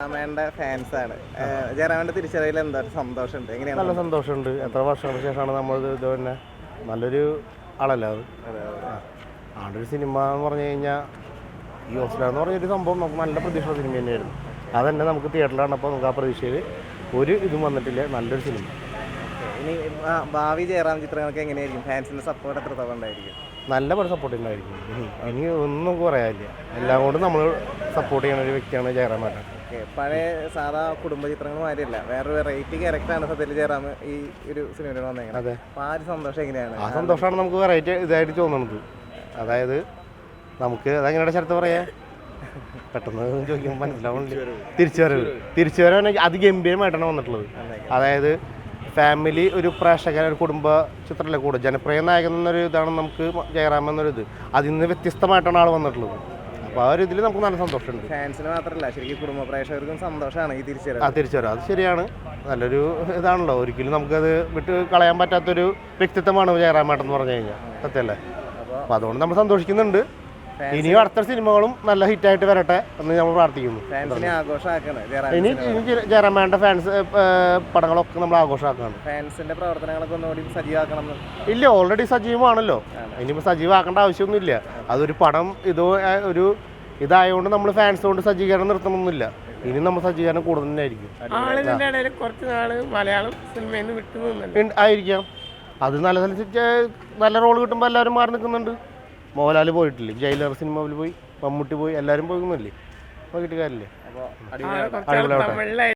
ജയറാമേന്റെ fans ആണ് ജയറാമേന്റെ തിരിച്ചറിയൽ എന്താ നല്ല സന്തോഷമുണ്ട്. എത്ര വർഷങ്ങൾക്ക് ശേഷമാണ് നമ്മൾ ഇത് തന്നെ നല്ലൊരു ആളല്ലേ അത്. ആണ്ടൊരു സിനിമ എന്ന് പറഞ്ഞു കഴിഞ്ഞാൽ ഈ ഓസ്ലർ എന്ന് പറഞ്ഞൊരു സംഭവം നമുക്ക് നല്ല പ്രതീക്ഷയുള്ള സിനിമ തന്നെയായിരുന്നു. അതന്നെ നമുക്ക് തിയേറ്ററിൽ കണ്ടപ്പോൾ നമുക്ക് ആ പ്രതീക്ഷയിൽ ഒരു ഇതും വന്നിട്ടില്ല. നല്ലൊരു സിനിമ. ഇനി ഭാവി ജയറാം ചിത്രങ്ങൾക്ക് എങ്ങനെയായിരിക്കും? ഫാൻസിന്റെ സപ്പോർട്ട് എത്രത്തോളം ഉണ്ടായിരിക്കും? നല്ല പോലെ സപ്പോർട്ട് ഉണ്ടായിരിക്കും. ഇനി ഒന്നും പറയാനില്ല. എല്ലാം കൊണ്ടും നമ്മൾ സപ്പോർട്ട് ചെയ്യുന്ന ഒരു വ്യക്തിയാണ് ജയറാം മേട്ടൻ ഓക്കെ പഴയ സാധാ കുടുംബ ചിത്രങ്ങൾ മാതിരിയല്ല. വേറൊരു വെറൈറ്റി ക്യാരക്ടറാണ് സത്യത്തിൽ ജയറാം ഈ ഒരു സിനിമയിൽ വന്നേക്കുന്നത് അതെ. ആ ഒരു സന്തോഷം എങ്ങനെയാണ്? ആ സന്തോഷമാണ് നമുക്ക് വെറൈറ്റി ഇതായിട്ട് തോന്നുന്നത്. അതായത് നമുക്ക് അതെങ്ങനെയാണ് ശരത്ത് പറയാ? പെട്ടെന്ന് ചോദിക്കുമ്പോൾ മനസ്സിലാവുന്നില്ല. തിരിച്ചു വരവ് തിരിച്ചു വരവാണെങ്കിൽ അതിഗംഭീരമായിട്ടാണ് വന്നിട്ടുള്ളത്. അതായത് ഫാമിലി ഒരു പ്രേക്ഷകൻ ഒരു കുടുംബ ചിത്രമല്ലേ കൂടെ ജനപ്രിയ നായകൻ എന്നൊരു ഇതാണ് നമുക്ക് ജയറാം എന്നൊരു ഇത്. അതിൽ നിന്ന് വ്യത്യസ്തമായിട്ടാണ് ആൾ വന്നിട്ടുള്ളത്. അപ്പോൾ ആ ഒരു ഇതിൽ നമുക്ക് നല്ല സന്തോഷമുണ്ട്. ഫാൻസിന് മാത്രമല്ല ശരിക്കും കുടുംബ പ്രേക്ഷകർക്കും സന്തോഷമാണ് ഈ തിരിച്ചറിവ്. ആ തിരിച്ചു വരാം അത് ശരിയാണ്. നല്ലൊരു ഇതാണല്ലോ. ഒരിക്കലും നമുക്കത് വിട്ട് കളയാൻ പറ്റാത്തൊരു വ്യക്തിത്വമാണ് ജയറാമേട്ടൻ എന്ന് പറഞ്ഞു കഴിഞ്ഞാൽ. സത്യമല്ലേ അപ്പൊ അപ്പോൾ അതുകൊണ്ട് നമ്മൾ സന്തോഷിക്കുന്നുണ്ട്. ഇനിയും അടുത്ത സിനിമകളും നല്ല ഹിറ്റായിട്ട് വരട്ടെ എന്ന് നമ്മൾ പ്രാർത്ഥിക്കുന്നു. ഇനി ഇനി ജയറാമേട്ട ഫാൻസ് പടങ്ങളൊക്കെ നമ്മൾ ആഘോഷമാക്കാണ്. ഫാൻസിന്റെ പ്രവർത്തനങ്ങളൊക്കെ ഒന്നുകൂടി സജീവാക്കണം എന്ന് ഇല്ല ഓൾറെഡി സജീവമാണല്ലോ. ഇനിയിപ്പോൾ സജീവമാക്കേണ്ട ആവശ്യമൊന്നുമില്ല. അതൊരു പടം ഇതോ ഒരു ഇതായതുകൊണ്ട് നമ്മൾ ഫാൻസ് കൊണ്ട് സജ്ജീകരണം നിർത്തണമെന്നില്ല ഇനി നമ്മൾ സജ്ജീകരണം കൂടുതൽ തന്നെ ആയിരിക്കും. ഇടയിൽ കുറച്ച് നാൾ മലയാളം സിനിമയിൽ നിന്ന് വിട്ടു നിന്നുണ്ട് ആയിരിക്കാം. അത് നല്ല നല്ല നല്ല റോൾ കിട്ടുമ്പോൾ എല്ലാവരും മാറി നിൽക്കുന്നുണ്ട്. മോഹൻലാൽ പോയിട്ടില്ലേ? ജയിലർ സിനിമയിൽ പോയി മമ്മൂട്ടി പോയി എല്ലാവരും പോകുന്നില്ലേ നോക്കിയിട്ട് കാര്യമില്ലേ